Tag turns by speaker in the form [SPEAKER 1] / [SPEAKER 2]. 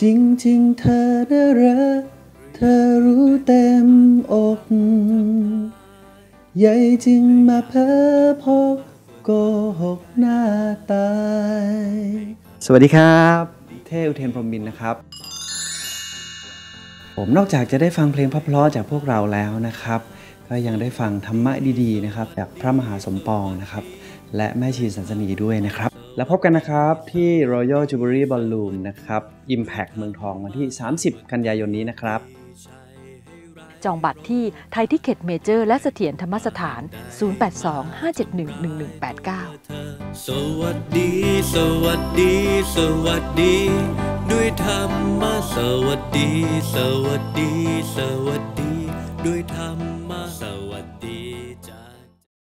[SPEAKER 1] จริงๆเธอน่ารักเธอรู้เต็มอกใหญ่จริงมาเพ้อพกโกหกหน้าตาย สวัสดีครับ เท่อุเทนพรหมินทร์นะครับ ผมนอกจากจะได้ฟังเพลงเพราะๆจากพวกเราแล้วนะครับ ก็ยังได้ฟังธรรมะดีๆนะครับ จากพระมหาสมปองนะครับ และแม่ชีสันสนีด้วยนะครับ แล้วพบกันนะครับที่ Royal Jubilee Ballroom นะครับ Impact เมืองทองวันที่ 30 กันยายนนี้นะครับ
[SPEAKER 2] จองบัตรที่ไทยทิเก็ตเมเจอร์และเสถียรธรรมสถาน 082-571-1189
[SPEAKER 3] สวัสดี สวัสดี สวัสดี ด้วยธรรมะสวัสดี สวัสดี สวัสดี ด้วยธรรม